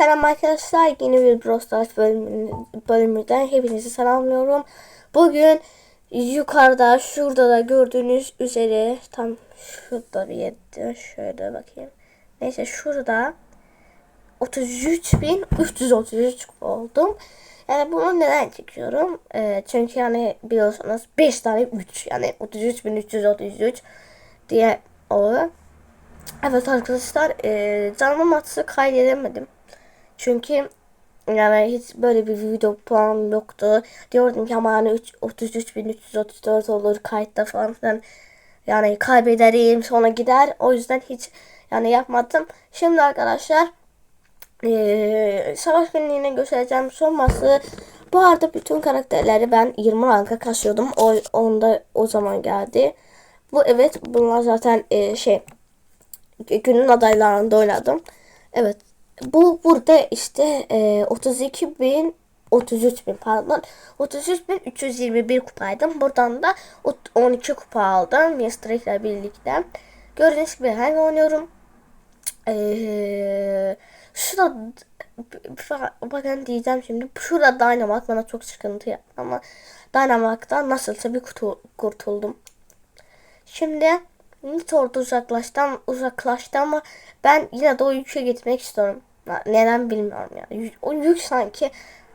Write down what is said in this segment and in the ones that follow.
Selam arkadaşlar yeni bir Brawl Stars bölümü, bölümünden hepinizi selamlıyorum. Bugün yukarıda şurada da gördüğünüz üzere tam şurada bir yerde şöyle bakayım. Neyse şurada 33.333 oldum. Yani bunu neden çekiyorum? Ee, çünkü yani biliyorsunuz 5 tane 3 yani 33.333 diye oluyor. Evet arkadaşlar e, canlı maçı kaydedemedim. Çünkü yani hiç böyle bir video plan yoktu. Diyordum ki ama hani 33.334 olur kayıtta falan filan. Yani kaybederim sonra gider. O yüzden hiç yani yapmadım. Şimdi arkadaşlar ee, savaş günlüğüne göstereceğim son maçı. Bu arada bütün karakterleri ben 20 ranka kasıyordum. O onda o zaman geldi. Bu evet bunlar zaten e, şey günün adaylarında oynadım. Evet bu burada işte e, 32 bin 33 bin pardon 33 bin 321 kupaydım. Buradan da 12 kupa aldım. Yesterday birlikte. Gördüğünüz gibi her oynuyorum. Ee, şurada bakın diyeceğim şimdi. Şurada Dynamax bana çok sıkıntı yaptı ama Dynamax'tan nasılsa bir kutu, kurtuldum. Şimdi Nitor'da uzaklaştım, uzaklaştı ama ben yine de o yükse gitmek istiyorum. Neden bilmiyorum ya. O yük sanki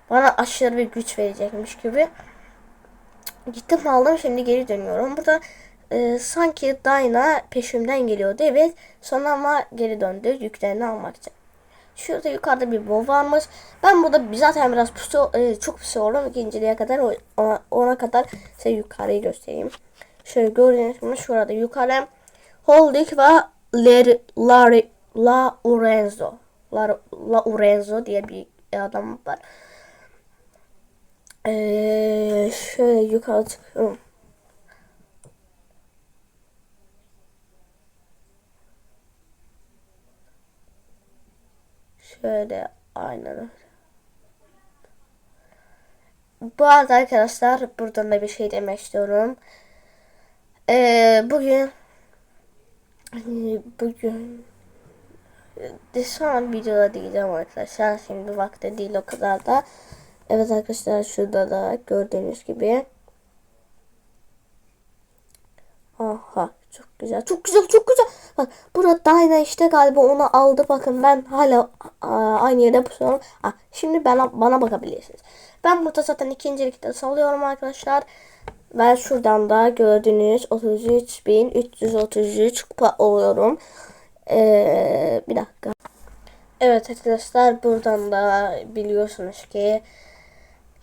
bana aşırı bir güç verecekmiş gibi. Gittim aldım şimdi geri dönüyorum. Burada e, sanki Dayna peşimden geliyordu. Evet sonra ama geri döndü yüklerini almak için. Şurada yukarıda bir bol varmış. Ben burada zaten biraz pusu, e, çok pusu oldum. İkinciliğe kadar ona, ona kadar size yukarıyı göstereyim. Şöyle gördüğünüz gibi şurada yukarı Holding ve Ler, La, La Urenzo. La, La Urenzo diye bir adam var. Ee, şöyle yukarı çıkıyorum. Şöyle aynen Bu arada arkadaşlar buradan da bir şey demek istiyorum. Ee, bugün bugün de şu an videoda değilim arkadaşlar. Şimdi vakti değil o kadar da. Evet arkadaşlar şurada da gördüğünüz gibi. Aha çok güzel çok güzel çok güzel. Bak burada Dyna işte galiba onu aldı. Bakın ben hala aynı yerde pusuyorum. Ah, şimdi bana, bana bakabilirsiniz. Ben burada zaten ikincilikte salıyorum arkadaşlar. Ben şuradan da gördüğünüz 33.333 kupa oluyorum. Ee, bir dakika. Evet arkadaşlar buradan da biliyorsunuz ki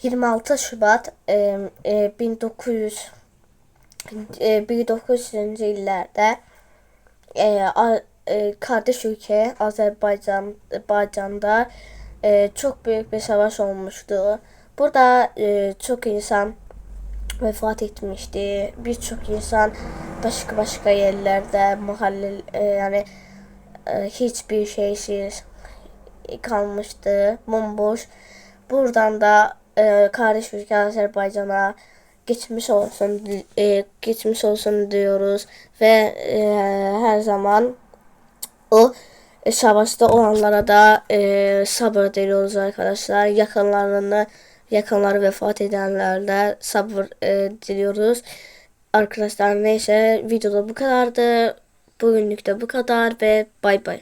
26 Şubat e, e, 1900 e, 1900. yıllarda e, e, kardeş ülke Azerbaycan Azerbaycan'da e, çok büyük bir savaş olmuştu. Burada e, çok insan vefat etmişti. Birçok insan başka başka yerlerde mahalle e, yani hiçbir şeysiz kalmıştı. Bomboş. Buradan da e, kardeş ülke Azerbaycan'a geçmiş olsun e, geçmiş olsun diyoruz ve e, her zaman o e, savaşta olanlara da e, sabır diliyoruz arkadaşlar. Yakınlarını yakınları vefat edenlerle sabır e, diliyoruz. Arkadaşlar neyse videoda bu kadardı. Bugünlük de bu kadar ve bay bay.